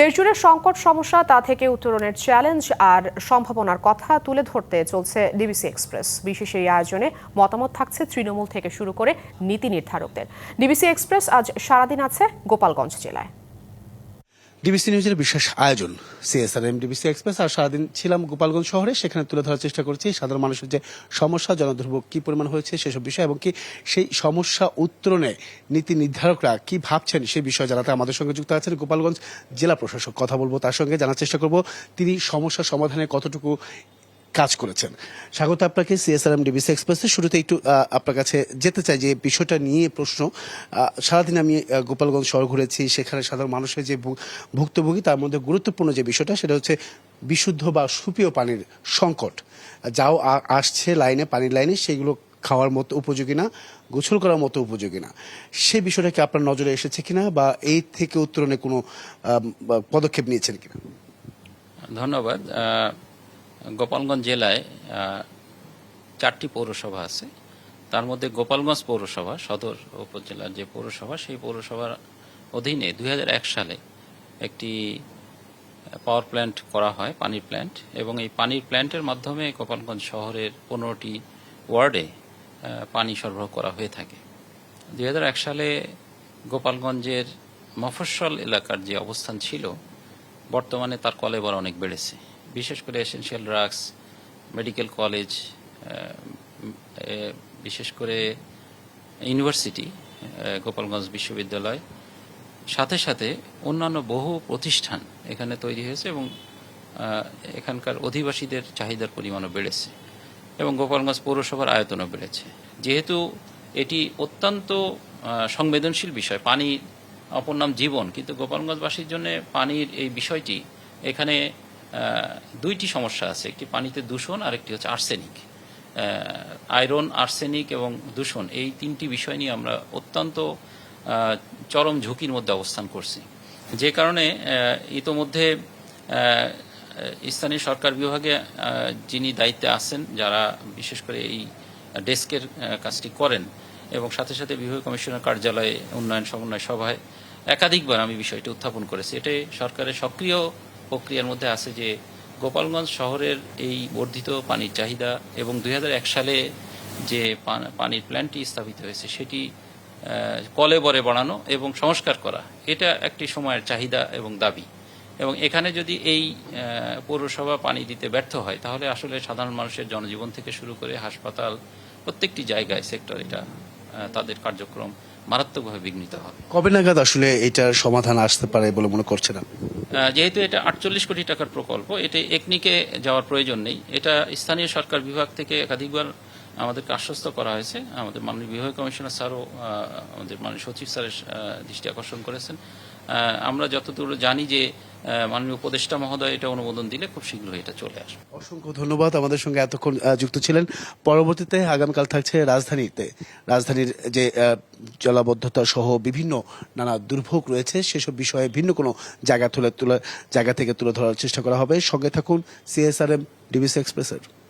দেশজুড়ে সংকট সমস্যা, তা থেকে উত্তরণের চ্যালেঞ্জ আর সম্ভাবনার কথা তুলে ধরতে চলছে ডিবিসি এক্সপ্রেস বিশেষ এই আয়োজনে মতামত থাকছে তৃণমূল থেকে শুরু করে নীতি নির্ধারকদের। ডিবিসি এক্সপ্রেস আজ সারাদিন আছে গোপালগঞ্জ জেলায়। ডিবিসি নিউজের বিশেষ আয়োজন। সিএসআর এম ডিবিসি এক্সপ্রেস আর সারাদিন ছিলাম গোপালগঞ্জ শহরে, সেখানে তুলে ধরার চেষ্টা করছি সাধারণ মানুষের যে সমস্যা, জনদুর্ভোগ, কি পরিমাণ হয়েছে সেসব বিষয় এবং কি সেই সমস্যা উত্তরণে নীতি নির্ধারকরা কি ভাবছেন সেই বিষয়ে জানাতে আমাদের সঙ্গে যুক্ত আছেন গোপালগঞ্জ জেলা প্রশাসক। কথা বলব তার সঙ্গে, জানার চেষ্টা করব তিনি সমস্যা সমাধানে কতটুকু কাজ করেছেন। স্বাগত আপনাকে সিএসআরএম ডিবিসি এক্সপ্রেসে শুরুতে একটু আপনার কাছে যেতে চাই যে বিষয়টা নিয়ে প্রশ্ন। সারাদিন আমি গোপালগঞ্জ শহর ঘুরেছি, সেখানে সাধারণ মানুষের যে ভুক্তভোগী, তার মধ্যে গুরুত্বপূর্ণ যে বিষয়টা, সেটা হচ্ছে বিশুদ্ধ বা সুপেয় পানির সংকট। যাও আসছে লাইনে, পানির লাইনে, সেগুলো খাওয়ার মতো উপযোগী না, গোসল করার মতো উপযোগী না। সে বিষয়টা কি আপনার নজরে এসেছে কিনা, বা এই থেকে উত্তরণে কোনো পদক্ষেপ নিয়েছেন কিনা? ধন্যবাদ। গোপালগঞ্জ জেলায় চারটি পৌরসভা আছে। তার মধ্যে গোপালগঞ্জ পৌরসভা, সদর উপজেলার যে পৌরসভা, সেই পৌরসভার অধীনে দুই হাজার এক সালে একটি পাওয়ার প্ল্যান্ট করা হয়, পানির প্ল্যান্ট এবং এই পানির প্ল্যান্টের মাধ্যমে গোপালগঞ্জ শহরের পনেরোটি ওয়ার্ডে পানি সরবরাহ করা হয়ে থাকে। দুই হাজার এক সালে গোপালগঞ্জের মফস্বল এলাকার যে অবস্থান ছিল, বর্তমানে তার কলেবর অনেক বেড়েছে। বিশেষ করে এসেনশিয়াল ড্রাগস মেডিকেল কলেজ বিশেষ করে ইউনিভার্সিটি গোপালগঞ্জ বিশ্ববিদ্যালয়। সাথে সাথে অন্যান্য বহু প্রতিষ্ঠান এখানে তৈরি হয়েছে এবং এখানকার অধিবাসীদের চাহিদার পরিমাণও বেড়েছে এবং গোপালগঞ্জ পৌরসভার আয়তনও বেড়েছে। যেহেতু এটি অত্যন্ত সংবেদনশীল বিষয়, পানির অপর নাম জীবন, কিন্তু গোপালগঞ্জবাসীর জন্য পানির এই বিষয়টি এখানে দুইটি সমস্যা আছে। একটি পানিতে দূষণ আর একটি হচ্ছে আর্সেনিক। আয়রন, আর্সেনিক এবং দূষণ, এই তিনটি বিষয় নিয়ে আমরা অত্যন্ত চরম ঝুঁকির মধ্যে অবস্থান করছি। যে কারণে ইতোমধ্যে স্থানীয় সরকার বিভাগে যিনি দায়িত্বে আছেন, যারা বিশেষ করে এই ডেস্কের কাজটি করেন এবং সাথে সাথে বিভাগীয় কমিশনার কার্যালয়ে, উন্নয়ন সমন্বয় সভায় একাধিকবার আমি বিষয়টি উত্থাপন করেছি। এটি সরকারের সক্রিয় প্রক্রিয়ার মধ্যে আছে যে গোপালগঞ্জ শহরের এই বর্ধিত পানির চাহিদা এবং দু হাজার এক সালে যে পান- পানির প্ল্যান্টটি স্থাপিত হয়েছে সেটি আহ, কলে বরে বাড়ানো এবং সংস্কার করা এটা একটি সময়ের চাহিদা এবং দাবি। এবং এখানে যদি এই পৌরসভা পানি দিতে ব্যর্থ হয় তাহলে আসলে সাধারণ মানুষের জনজীবন থেকে শুরু করে হাসপাতাল প্রত্যেকটি জায়গায় সেক্টর এটা তাদের কার্যক্রম মারাত্মকভাবে বিঘ্নিত হবে। কবে নাগাদ আসলে এটার সমাধান আসতে পারে বলে মনে করছে না যেহেতু এটা আটচল্লিশ কোটি টাকার প্রকল্প এটা একনিকে যাওয়ার প্রয়োজন নেই। এটা স্থানীয় সরকার বিভাগ থেকে একাধিকবার আমাদেরকে আশ্বস্ত করা হয়েছে। আমাদের মাননীয় বিভাগ কমিশনার স্যারও আমাদের মাননীয় সচিব স্যারের দৃষ্টি আকর্ষণ করেছেন। আমরা যতদূর জানি যে মাননীয় উপদেষ্টা মহোদয় এটা অনুমোদন দিলে খুব শীঘ্রই এটা চলে আসবে। অসংখ্য ধন্যবাদ, আমাদের সঙ্গে এতক্ষণ যুক্ত ছিলেন। পরবর্তীতে আগামীকাল থাকছে রাজধানীতে। রাজধানীর যে জলাবদ্ধতা সহ বিভিন্ন নানা দুর্ভোগ রয়েছে, সেসব বিষয়ে ভিন্ন কোনো জায়গা তুলে তুলে, জায়গা থেকে তুলে ধরার চেষ্টা করা হবে। সঙ্গে থাকুন সিএসআরএম ডিবিসি এক্সপ্রেসের